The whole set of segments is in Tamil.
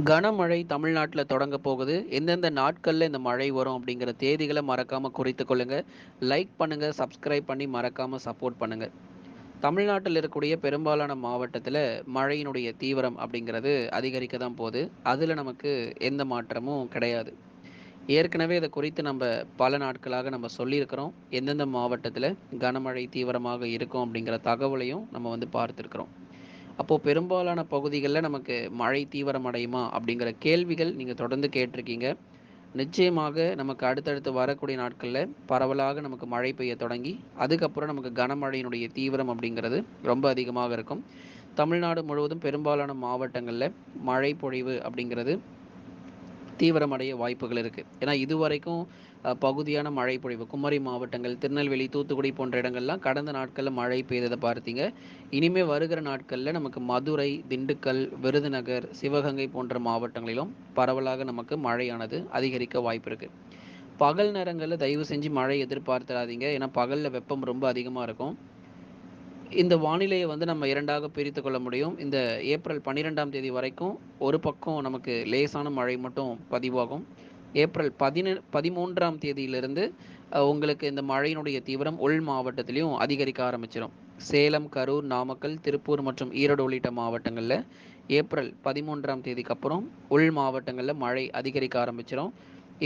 கனமழை தமிழ்நாட்டில் தொடங்க போகுது. எந்தெந்த நாட்களில் இந்த மழை வரும் அப்படிங்கிற தேதிகளை மறக்காமல் குறித்து கொள்ளுங்கள் லைக் பண்ணுங்கள் சப்ஸ்கிரைப் பண்ணி மறக்காமல் சப்போர்ட் பண்ணுங்கள் தமிழ்நாட்டில் இருக்கக்கூடிய பெரும்பாலான மாவட்டத்தில் மழையினுடைய தீவிரம் அப்படிங்கிறது அதிகரிக்க தான் போகுது. அதில் நமக்கு எந்த மாற்றமும் கிடையாது. ஏற்கனவே இதை குறித்து நம்ம பல நாட்களாக நம்ம சொல்லியிருக்கிறோம். எந்தெந்த மாவட்டத்தில் கனமழை தீவிரமாக இருக்கும் அப்படிங்கிற தகவலையும் நம்ம வந்து பார்த்துருக்குறோம். அப்போது பெரும்பாலான பகுதிகளில் நமக்கு மழை தீவிரமடையுமா அப்படிங்கிற கேள்விகள் நீங்கள் தொடர்ந்து கேட்டிருக்கீங்க. நிச்சயமாக நமக்கு அடுத்தடுத்து வரக்கூடிய நாட்களில் பரவலாக நமக்கு மழை பெய்ய தொடங்கி அதுக்கப்புறம் நமக்கு கனமழையினுடைய தீவிரம் அப்படிங்கிறது ரொம்ப அதிகமாக இருக்கும். தமிழ்நாடு முழுவதும் பெரும்பாலான மாவட்டங்களில் மழை பொழிவு அப்படிங்கிறது தீவிரமடைய வாய்ப்புகள் இருக்குது ஏன்னா இதுவரைக்கும் பகுதியான மழை பொழிவு குமரி மாவட்டங்கள் திருநெல்வேலி தூத்துக்குடி போன்ற இடங்கள்லாம் கடந்த நாட்களில் மழை பெய்ததை பார்த்தீங்க. இனிமேல் வருகிற நாட்களில் நமக்கு மதுரை திண்டுக்கல் விருதுநகர் சிவகங்கை போன்ற மாவட்டங்களிலும் பரவலாக நமக்கு மழையானது அதிகரிக்க வாய்ப்பு இருக்குது பகல் நேரங்களில் தயவு செஞ்சு மழை எதிர்பார்த்துடாதீங்க ஏன்னா பகலில் வெப்பம் ரொம்ப அதிகமாக இருக்கும். இந்த வானிலையை வந்து நம்ம இரண்டாக பிரித்து கொள்ள முடியும். இந்த ஏப்ரல் பன்னிரெண்டாம் தேதி வரைக்கும் ஒரு பக்கம் நமக்கு லேசான மழை மட்டும் பதிவாகும். ஏப்ரல் பதின பதிமூன்றாம் தேதியிலிருந்து உங்களுக்கு இந்த மழையினுடைய தீவிரம் உள் மாவட்டத்திலையும் அதிகரிக்க ஆரம்பிச்சிடும் சேலம் கரூர் நாமக்கல் திருப்பூர் மற்றும் ஈரோடு உள்ளிட்ட மாவட்டங்களில் ஏப்ரல் பதிமூன்றாம் தேதிக்கு அப்புறம் உள் மாவட்டங்களில் மழை அதிகரிக்க ஆரம்பிச்சிடும்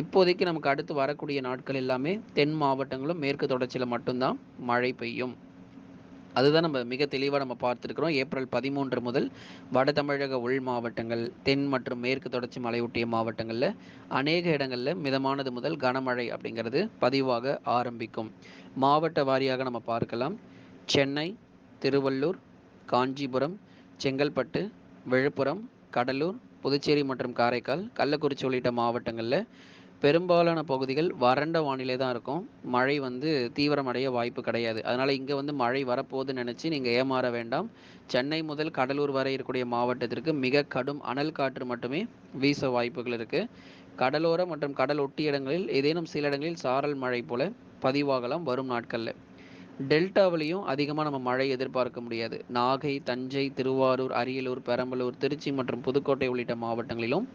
இப்போதைக்கு நமக்கு அடுத்து வரக்கூடிய நாட்கள் எல்லாமே தென் மாவட்டங்களும் மேற்கு தொடர்ச்சியில் மட்டும்தான் மழை பெய்யும். அதுதான் நம்ம மிக தெளிவாக நம்ம பார்த்துருக்குறோம். ஏப்ரல் பதிமூன்று முதல் வட தமிழக உள் மாவட்டங்கள் தென் மற்றும் மேற்கு தொடர்ச்சி மலையொட்டிய மாவட்டங்களில் அநேக இடங்களில் மிதமானது முதல் கனமழை அப்படிங்கிறது பதிவாக ஆரம்பிக்கும். மாவட்ட வாரியாக நம்ம பார்க்கலாம். சென்னை திருவள்ளூர் காஞ்சிபுரம் செங்கல்பட்டு விழுப்புரம் கடலூர் புதுச்சேரி மற்றும் காரைக்கால் கள்ளக்குறிச்சி உள்ளிட்ட மாவட்டங்களில் பெரும்பாலான பகுதிகள் வறண்ட வானிலை தான் இருக்கும். மழை வந்து தீவிரமடைய வாய்ப்பு கிடையாது. அதனால் இங்கே வந்து மழை வரப்போகுதுன்னு நினச்சி நீங்கள் ஏமாற வேண்டாம். சென்னை முதல் கடலூர் வரை இருக்கக்கூடிய மாவட்டத்திற்கு மிக கடும் அனல் காற்று மட்டுமே வீச வாய்ப்புகள் இருக்குது கடலோர மற்றும் கடல் ஒட்டிய இடங்களில் ஏதேனும் சில இடங்களில் சாரல் மழை போல பதிவாகலாம் வரும் நாட்களில். டெல்டாவிலையும் அதிகமாக நம்ம மழை எதிர்பார்க்க முடியாது. நாகை தஞ்சை திருவாரூர் அரியலூர் பெரம்பலூர் திருச்சி மற்றும் புதுக்கோட்டை உள்ளிட்ட மாவட்டங்களிலும்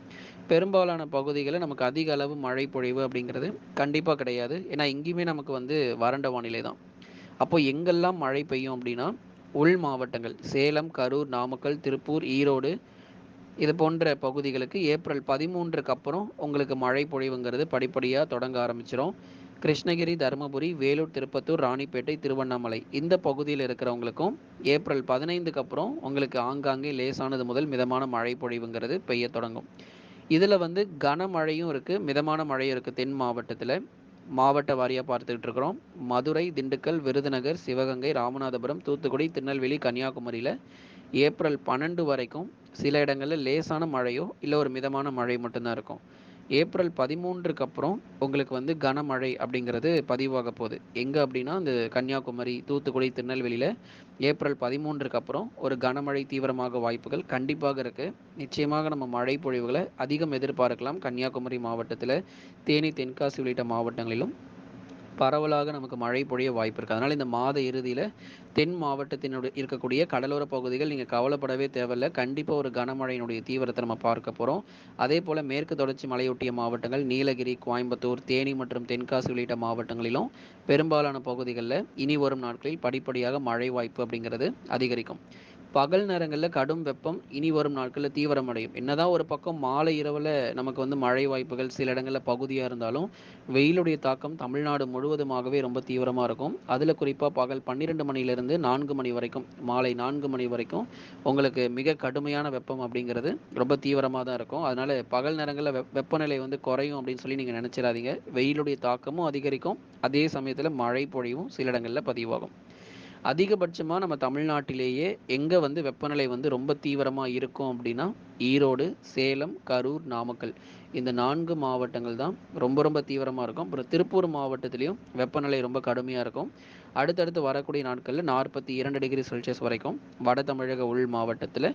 பெரும்பாலான பகுதிகளில் நமக்கு அதிக அளவு மழை பொழிவு அப்படிங்கிறது கண்டிப்பாக கிடையாது. ஏன்னா எங்கேயுமே நமக்கு வந்து வறண்ட வானிலை தான். அப்போ எங்கெல்லாம் மழை பெய்யும் அப்படின்னா உள் மாவட்டங்கள் சேலம் கரூர் நாமக்கல் திருப்பூர் ஈரோடு இது போன்ற பகுதிகளுக்கு ஏப்ரல் பதிமூன்றுக்கு அப்புறம் உங்களுக்கு மழை பொழிவுங்கிறது படிப்படியாக தொடங்க ஆரம்பிச்சிடும் கிருஷ்ணகிரி தருமபுரி வேலூர் திருப்பத்தூர் ராணிப்பேட்டை திருவண்ணாமலை இந்த பகுதியில் இருக்கிறவங்களுக்கும் ஏப்ரல் பதினைந்துக்கு அப்புறம் உங்களுக்கு ஆங்காங்கே லேசானது முதல் மிதமான மழை பொழிவுங்கிறது பெய்ய தொடங்கும். இதில் வந்து கனமழையும் இருக்குது மிதமான மழையும் இருக்குது தென் மாவட்டத்தில். மாவட்ட வாரியாக பார்த்துக்கிட்டு இருக்கிறோம். மதுரை திண்டுக்கல் விருதுநகர் சிவகங்கை ராமநாதபுரம் தூத்துக்குடி திருநெல்வேலி கன்னியாகுமரியில் ஏப்ரல் பன்னெண்டு வரைக்கும் சில இடங்களில் லேசான மழையோ இல்லை ஒரு மிதமான மழை மட்டும்தான் இருக்கும். ஏப்ரல் பதிமூன்றுக்கு அப்புறம் உங்களுக்கு வந்து கனமழை அப்படிங்கிறது பதிவாக போகுது. எங்கே அப்படின்னா இந்த கன்னியாகுமரி தூத்துக்குடி திருநெல்வேலியில் ஏப்ரல் பதிமூன்றுக்கு அப்புறம் ஒரு கனமழை தீவிரமாக வாய்ப்புகள் கண்டிப்பாக இருக்குது நிச்சயமாக நம்ம மழை பொழிவுகளை அதிகம் எதிர்பார்க்கலாம் கன்னியாகுமரி மாவட்டத்தில் தேனி தென்காசி உள்ளிட்ட மாவட்டங்களிலும். பரவலாக நமக்கு மழை பொழிய வாய்ப்பு இருக்குது அதனால் இந்த மாத இறுதியில் தென் மாவட்டத்தினுடைய இருக்கக்கூடிய கடலோர பகுதிகள் நீங்கள் கவலைப்படவே தேவையில்லை. கண்டிப்பாக ஒரு கனமழையினுடைய தீவிரத்தை நம்ம பார்க்க போகிறோம் அதே போல் மேற்கு தொடர்ச்சி மலையொட்டிய மாவட்டங்கள் நீலகிரி கோயம்புத்தூர் தேனி மற்றும் தென்காசி உள்ளிட்ட மாவட்டங்களிலும் பெரும்பாலான பகுதிகளில் இனி வரும் நாட்களில் படிப்படியாக மழை வாய்ப்பு அப்படிங்கிறது அதிகரிக்கும். பகல் நேரங்களில் கடும் வெப்பம் இனி வரும் நாட்களில் தீவிரமடையும் என்னதான் ஒரு பக்கம் மாலை இரவில் நமக்கு வந்து மழை வாய்ப்புகள் சில இடங்களில் பகுதியாக இருந்தாலும் வெயிலுடைய தாக்கம் தமிழ்நாடு முழுவதுமாகவே ரொம்ப தீவிரமாக இருக்கும். அதில் குறிப்பாக பகல் பன்னிரெண்டு மணிலேருந்து நான்கு மணி வரைக்கும் மாலை நான்கு மணி வரைக்கும் உங்களுக்கு மிக கடுமையான வெப்பம் அப்படிங்கிறது ரொம்ப தீவிரமாக தான் இருக்கும். அதனால் பகல் நேரங்களில் வெப் வெப்பநிலை வந்து குறையும் அப்படின்னு சொல்லி நீங்கள் நினச்சிடாதீங்க. வெயிலுடைய தாக்கமும் அதிகரிக்கும். அதே சமயத்தில் மழை பொழிவும் சில இடங்களில் பதிவாகும். அதிகபட்சமாக நம்ம தமிழ்நாட்டிலேயே எங்கே வந்து வெப்பநிலை வந்து ரொம்ப தீவிரமாக இருக்கும் அப்படின்னா ஈரோடு சேலம் கரூர் நாமக்கல். இந்த நான்கு மாவட்டங்கள் தான் ரொம்ப ரொம்ப தீவிரமாக இருக்கும். அப்புறம் திருப்பூர் மாவட்டத்திலையும் வெப்பநிலை ரொம்ப கடுமையாக இருக்கும். அடுத்தடுத்து வரக்கூடிய நாட்களில் நாற்பத்தி இரண்டு டிகிரி செல்சியஸ் வரைக்கும் வட தமிழக உள் மாவட்டத்தில்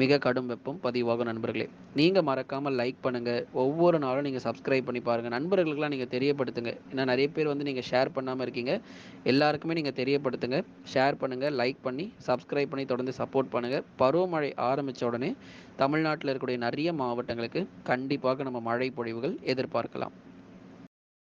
மிக கடும் வெப்பம் பதிவாகும் நண்பர்களே. நீங்கள் மறக்காமல் லைக் பண்ணுங்கள் ஒவ்வொரு நாளும் நீங்கள் சப்ஸ்கிரைப் பண்ணி பாருங்கள் நண்பர்களுக்கெல்லாம் நீங்கள் தெரியப்படுத்துங்க. ஏன்னா நிறைய பேர் வந்து நீங்கள் ஷேர் பண்ணாமல் இருக்கீங்க. எல்லாருக்குமே நீங்கள் தெரியப்படுத்துங்க. ஷேர் பண்ணுங்கள் லைக் பண்ணி சப்ஸ்கிரைப் பண்ணி தொடர்ந்து சப்போர்ட் பண்ணுங்கள் பருவமழை ஆரம்பித்த உடனே தமிழ்நாட்டில் இருக்கக்கூடிய நிறைய மாவட்டங்களுக்கு கண்டிப்பாக நம்ம மழை பொழிவுகள் எதிர்பார்க்கலாம்.